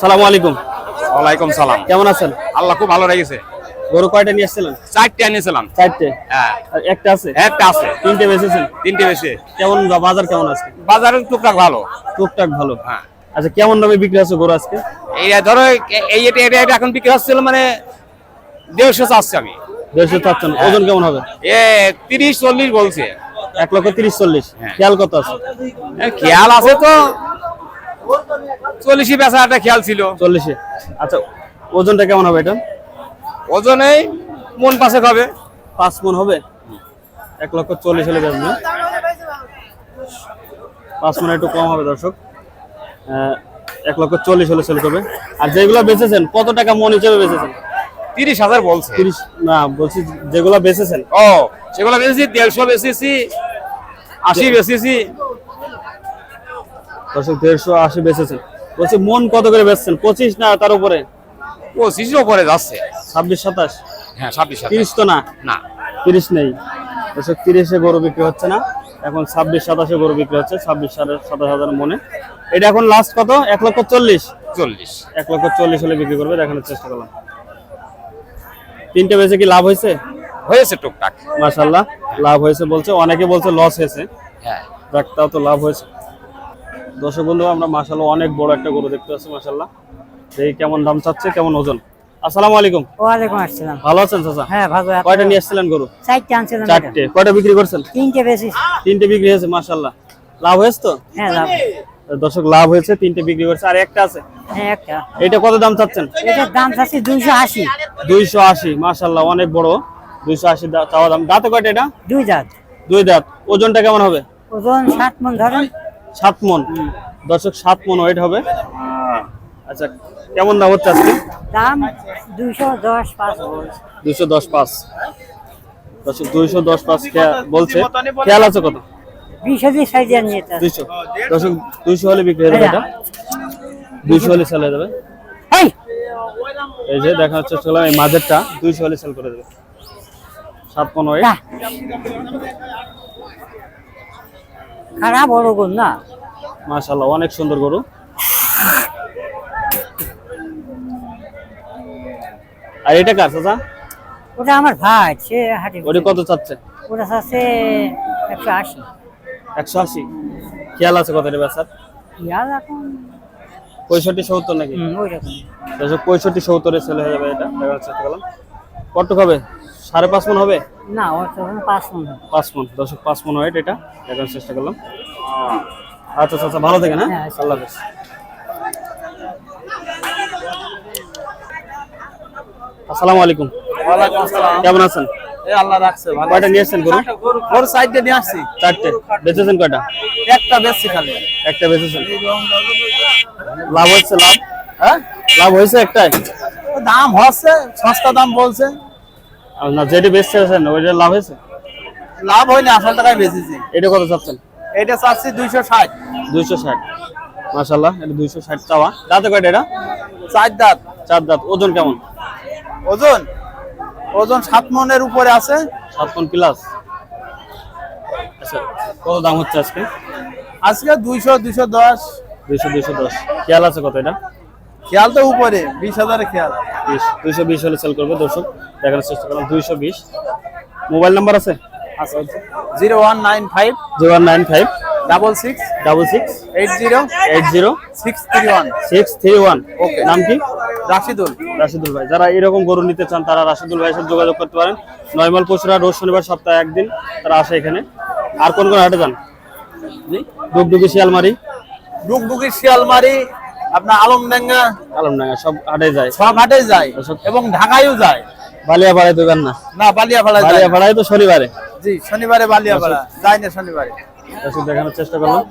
সালামু আলাইকুম। ওয়ালাইকুম সালাম। কেমন আছেন? আল্লাহ খুব ভালো রেখেছে। গরু কয়টা নিয়ে এসেছিলেন চারটে আনিয়েছিলাম। চারটে? হ্যাঁ। একটা আছে? একটা আছে। তিনটে বেঁচেছেন? তিনটে বেশি কেমন বাজার কেমন আছে? বাজারে টুকটাক ভালো। টুকটাক ভালো। হ্যাঁ। আচ্ছা কেমন দামে বিক্রি আছে গরু আজকে? এই ধরো এই এটা এটা এখন বিক্রি হচ্ছিল মানে দেড়শো চাচ্ছি আমি। দেড়শো চাচ্ছেন। ওজন কেমন হবে? এ তিরিশ চল্লিশ বলছে। এক লক্ষ তিরিশ চল্লিশ। হ্যাঁ। খেয়াল কত আছে? খেয়াল আছে তো চল্লিশই বেচা একটা খেয়াল ছিল। চল্লিশে। আচ্ছা ওজনটা কেমন হবে এটা? ওজনে মন পাশে হবে। পাঁচ মন হবে? এক লক্ষ চল্লিশ হলে বেচবে। পাঁচ মন একটু কম হবে দর্শক। এক লক্ষ চল্লিশ হলে সেল করবে। আর যেগুলো বেচেছেন কত টাকা মন হিসেবে বেচেছেন? তিরিশ হাজার বলছে। তিরিশ না বলছি যেগুলো বেচেছেন। ও সেগুলো বেশি দেড়শো বেশিছি আশি বেশিছি দর্শক দেড়শো আশি বেচেছেন। বলছি মন কত করে বেচছেন? পঁচিশ না তার উপরে? পঁচিশের উপরে যাচ্ছে। ছাব্বিশ সাতাশ? হ্যাঁ ছাব্বিশ তিরিশ তো না? না। তিরিশ নেই। দর্শক তিরিশে গরু বিক্রি হচ্ছে না। এখন ছাব্বিশ সাতাশে গরু বিক্রি হচ্ছে ছাব্বিশ সাতাশ হাজার মনে। এটা এখন লাস্ট কত? এক লক্ষ চল্লিশ? চল্লিশ। এক লক্ষ চল্লিশ হলে বিক্রি করবে দেখানোর চেষ্টা করলাম। তিনটে বেচে কি লাভ হয়েছে? হয়েছে টুকটাক। মাশাল্লাহ লাভ হয়েছে বলছে অনেকে বলছে লস হয়েছে। হ্যাঁ। যাক তাও তো লাভ হয়েছে। দর্শক বন্ধু আমরা মাশাল্লাহ অনেক বড় একটা গরু দেখতে পাচ্ছি মাশাল্লাহ দেখি কেমন দাম চাচ্ছে কেমন ওজন। আসসালামু আলাইকুম। ওয়ালাইকুম আসসালাম। ভালো আছেন চাচা? হ্যাঁ ভালো কয়টা নিয়ে এসেছিলেন গরু? চারটে আনছিলাম চারটে। কয়টা বিক্রি করছেন? তিনটে বেশি। তিনটে বিক্রি হয়েছে মাশাল্লাহ লাভ হয়েছে তো? হ্যাঁ লাভ। দর্শক লাভ হয়েছে তিনটে বিক্রি করছে আর একটা আছে। হ্যাঁ একটা। এটা কত দাম চাচ্ছেন? এটার দাম চাচ্ছি অনেক বড়। দুইশো আশি দা- চাওয়া দাম। দাঁতে কয়টা এটা? দুই জাত দুই দাঁত। ওজনটা কেমন হবে? ওজন ষাট মন ধরেন। সাত মন। দর্শক সাত মন ওয়েট হবে। আচ্ছা কেমন দাম হচ্ছে আজকে? দাম দুইশো দশ পাঁচ। দুইশো দশ পাঁচ। দর্শক দুইশো দশ পাঁচ বলছে। খেয়াল আছে কত? বিশ হাজার দুইশো। দর্শক দুইশো হলে বিক্রি হয়ে যাবে এটা? দুইশো হলে সেল হয়ে যাবে? এই এই যে দেখা যাচ্ছে চলো এই মাঝেরটা দুইশো হলে সেল করে দেবে। সাত যা। খারাপ বড় গুণ না। মাশাল্লাহ অনেক সুন্দর গরু। আর এটা কার চাচা? ওটা আমার ভাই সে হাটে ওটা কত চাচ্ছে? ওটা চাচ্ছে একশো আশি। একশো আশি? খেয়াল আছে কত রে বেচার? ইয়ার এখন পঁয়ষট্টি সত্তর নাকি? পঁয়ষট্টি সত্তরে সেল হয়ে যাবে এটা চেষ্টা করলাম কতটুক হবে সাড়ে পাঁচ মন হবে? না পাঁচ মন হবে। পাঁচ মন দর্শক পাঁচ মন ওয়েট এটা। দেখার চেষ্টা করলাম। আচ্ছা আচ্ছা আচ্ছা ভালো থাকেন হ্যাঁ? হ্যাঁ, আচ্ছা। আল্লাহ হাফেজ। আসসালামু আলাইকুম। ওয়ালাইকুম আসসালাম। কেমন আছেন? এই আল্লাহ রাখছে ভালো কয়টা নিয়ে গরু? সাইডে নিয়ে আসছি। চারটে। বেচেছেন কয়টা? একটা বেশি খালি। একটা বেচেছেন। লাভ হচ্ছে লাভ? হ্যাঁ? লাভ হয়েছে একটাই? দাম হচ্ছে সস্তা দাম বলছে। না যেটা বেচছেন ওইটা লাভ হয়েছে? লাভ হয়নি আসল টাকায় বেচেছি। এটা কত চাচ্ছেন? এটা চাচ্ছি দুইশো ষাট। দুইশো ষাট। মাসাল্লাহ এটা দুইশো ষাট চাওয়া। দাঁতে কয়টা এটা? চার দাঁত। চার দাঁত। ওজন কেমন? ওজন? ওজন সাত মনের উপরে আছে। সাত পন প্লাস আচ্ছা কত দাম হচ্ছে আজকে? আজকে দুইশো দুইশো দশ। দুইশো দুইশো দশ। খেয়াল আছে কত এটা? খেয়াল তো উপরে বিশ হাজারে খেয়াল। বিশ দুইশো বিশ হলে সেল করবে দর্শক দেখার চেষ্টা করলাম দুইশো বিশ। মোবাইল নাম্বার আছে? আচ্ছা zero one nine five zero nine five double six double six eight zero eight zero six three one. Six three one. Okay. নাম কি? রাশিদুল। রাশিদুল ভাই। যারা এরকম গরু নিতে চান তারা রাশিদুল ভাইয়ের সাথে যোগাযোগ করতে পারেন। পশুরা রোজ শনিবার সপ্তাহে একদিন তারা আসে এখানে। আর কোন কোন হাটে যান? ডুগডুগি শিয়ালমারি। ডুগডুগি শিয়ালমারি আপনার আলমডাঙ্গা আলমডাঙ্গা সব হাটে যায়। সব হাটে যায়। এবং ঢাকায়ও যায়। বালিয়াপাড়ায় দেবেন না। না বালিয়াপাড়া যায় বালিয়াপাড়ায় তো শনিবারে। জি শনিবারে বালিয়াপাড়া। যায় না শনিবারে। দর্শক দেখানোর চেষ্টা করলাম।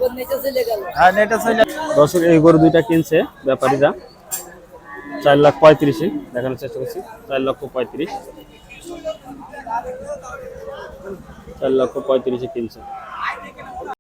হ্যাঁ নেটে চলে দর্শক এই গরু দুইটা কিনছে ব্যাপারীরা। চার লাখ পঁয়ত্রিশে দেখানোর চেষ্টা করছি। চার লক্ষ পঁয়ত্রিশ। চার লক্ষ পঁয়ত্রিশে কিনছে।